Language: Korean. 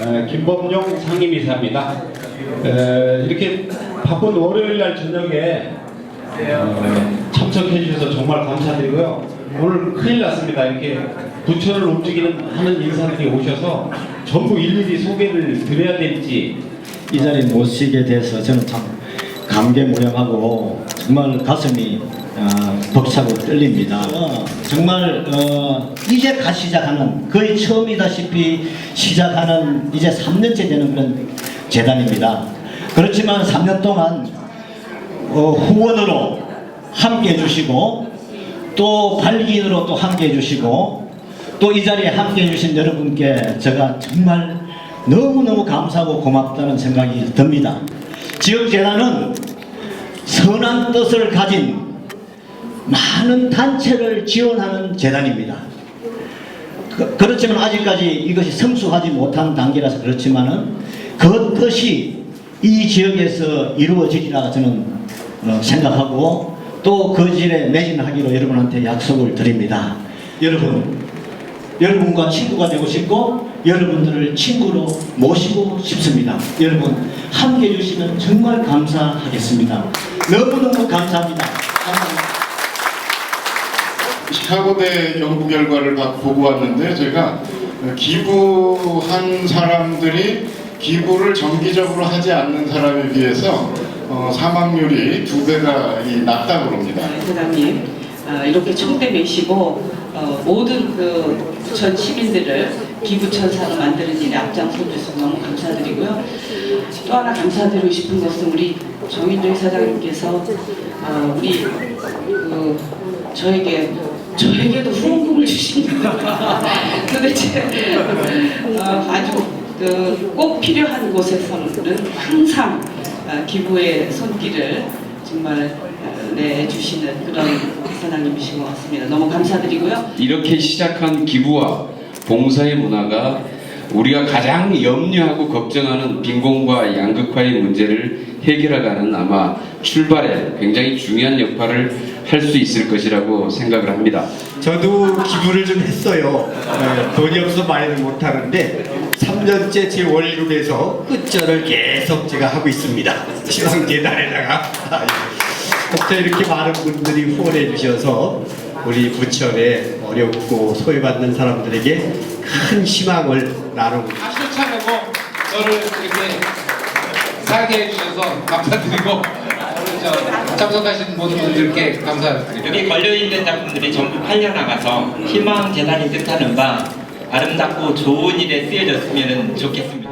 에, 김범용 상임이사입니다. 에, 이렇게 바쁜 월요일 날 저녁에 어, 참석해 주셔서 정말 감사드리고요. 오늘 큰일 났습니다. 이렇게 부처를 움직이는 하는 인사들이 오셔서 전부 일일이 소개를 드려야 될지 이 자리에 모시게 돼서 저는 참 감개무량하고 정말 가슴이 어, 벅차고 떨립니다. 어, 정말 어, 이제 갓 시작하는 거의 처음이다시피 시작하는 이제 3년째 되는 그런 재단입니다. 그렇지만 3년 동안 어, 후원으로 함께 해주시고 또 발기인으로 또 함께 해주시고 또 이 자리에 함께 해주신 여러분께 제가 정말 너무너무 감사하고 고맙다는 생각이 듭니다. 지역재단은 선한 뜻을 가진 많은 단체를 지원하는 재단입니다. 그, 그렇지만 아직까지 이것이 성숙하지 못한 단계라서 그렇지만은 그 뜻이 이 지역에서 이루어지리라 저는 어, 생각하고 또 그 질에 매진하기로 여러분한테 약속을 드립니다. 여러분, 여러분과 친구가 되고 싶고 여러분들을 친구로 모시고 싶습니다. 여러분 함께 해주시면 정말 감사하겠습니다. 너무너무 감사합니다. 감사합니다. 시카고대 연구 결과를 막 보고 왔는데 제가 기부한 사람들이 기부를 정기적으로 하지 않는 사람에 비해서 어, 사망률이 두 배가 이 낮다고 그럽니다. 회장님 어, 이렇게 총대 메시고 어, 모든 그 부천 시민들을 기부천사로 만드는 일에 앞장서 주셔서 너무 감사드리고요. 또 하나 감사드리고 싶은 것은 우리 정인조 이사장님께서 어, 우리 그 저에게 저에게도 후원금을 주십니다. 도대체 어, 아주 그 꼭 필요한 곳에서는 항상 어, 기부의 손길을 정말 어, 내주시는 그런 사장님이신 것 같습니다. 너무 감사드리고요. 이렇게 시작한 기부와 봉사의 문화가 우리가 가장 염려하고 걱정하는 빈곤과 양극화의 문제를 해결하가는 아마 출발에 굉장히 중요한 역할을 할 수 있을 것이라고 생각을 합니다. 저도 기부를 좀 했어요. 네, 돈이 없어서 많이는 못하는데 3년째 제 월급에서 끝절을 계속 제가 하고 있습니다. 지방재단에다가 혹시 이렇게 많은 분들이 후원해 주셔서 우리 부천에 어렵고 소외받는 사람들에게 큰 희망을 나누고 아실차내고 저를 이렇게 살게 해주셔서 감사드리고 저 참석하신 모든 분들께 감사드립니다. 여기 걸려있는 작품들이 전부 팔려나가서 희망재단이 뜻하는 바 아름답고 좋은 일에 쓰여졌으면 좋겠습니다.